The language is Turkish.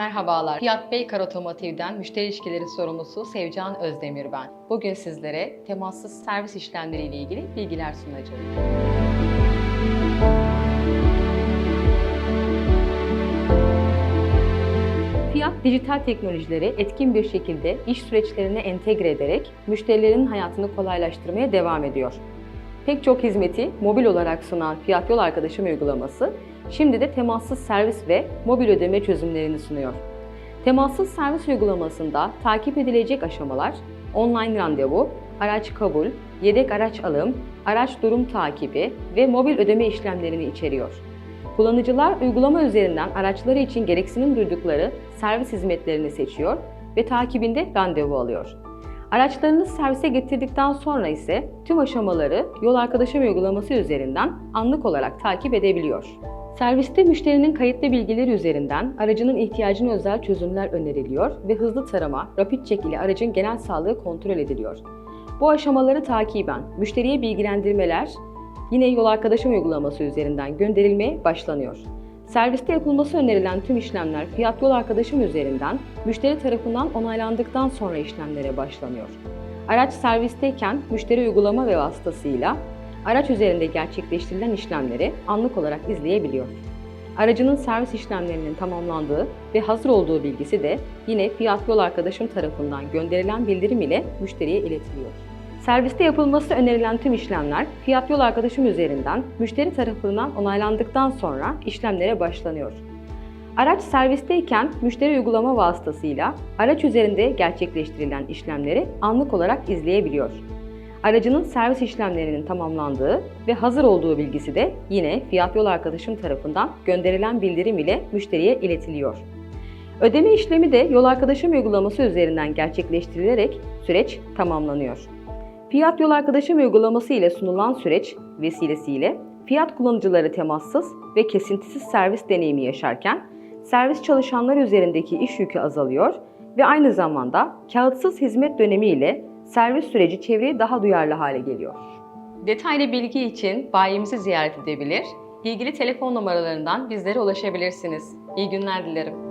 Merhabalar. Fiyat Beykar Otomotiv'den müşteri ilişkileri sorumlusu Sevcan Özdemir ben. Bugün sizlere temassız servis işlemleri ile ilgili bilgiler sunacağım. Fiyat dijital teknolojileri etkin bir şekilde iş süreçlerine entegre ederek müşterilerin hayatını kolaylaştırmaya devam ediyor. Pek çok hizmeti mobil olarak sunan Fiyat Yol Arkadaşım uygulaması, şimdi de temassız servis ve mobil ödeme çözümlerini sunuyor. Temassız servis uygulamasında takip edilecek aşamalar, online randevu, araç kabul, yedek araç alım, araç durum takibi ve mobil ödeme işlemlerini içeriyor. Kullanıcılar uygulama üzerinden araçları için gereksinim duydukları servis hizmetlerini seçiyor ve takibinde randevu alıyor. Araçlarını servise getirdikten sonra ise tüm aşamaları yol arkadaşım uygulaması üzerinden anlık olarak takip edebiliyor. Serviste müşterinin kayıtlı bilgileri üzerinden aracının ihtiyacına özel çözümler öneriliyor ve hızlı tarama, rapid check ile aracın genel sağlığı kontrol ediliyor. Bu aşamaları takiben müşteriye bilgilendirmeler yine yol arkadaşım uygulaması üzerinden gönderilmeye başlanıyor. Serviste yapılması önerilen tüm işlemler Fiyat Yol Arkadaşım üzerinden müşteri tarafından onaylandıktan sonra işlemlere başlanıyor. Araç servisteyken müşteri uygulama ve vasıtasıyla araç üzerinde gerçekleştirilen işlemleri anlık olarak izleyebiliyor. Aracının servis işlemlerinin tamamlandığı ve hazır olduğu bilgisi de yine Fiyat Yol Arkadaşım tarafından gönderilen bildirim ile müşteriye iletiliyor. Serviste yapılması önerilen tüm işlemler Fiyat Yol Arkadaşım üzerinden müşteri tarafından onaylandıktan sonra işlemlere başlanıyor. Araç servisteyken müşteri uygulama vasıtasıyla araç üzerinde gerçekleştirilen işlemleri anlık olarak izleyebiliyor. Aracının servis işlemlerinin tamamlandığı ve hazır olduğu bilgisi de yine Fiyat Yol Arkadaşım tarafından gönderilen bildirim ile müşteriye iletiliyor. Ödeme işlemi de yol arkadaşım uygulaması üzerinden gerçekleştirilerek süreç tamamlanıyor. Fiyat Yol Arkadaşım uygulaması ile sunulan süreç vesilesiyle fiyat kullanıcıları temassız ve kesintisiz servis deneyimi yaşarken servis çalışanları üzerindeki iş yükü azalıyor ve aynı zamanda kağıtsız hizmet dönemi ile servis süreci çevreye daha duyarlı hale geliyor. Detaylı bilgi için bayimizi ziyaret edebilir, ilgili telefon numaralarından bizlere ulaşabilirsiniz. İyi günler dilerim.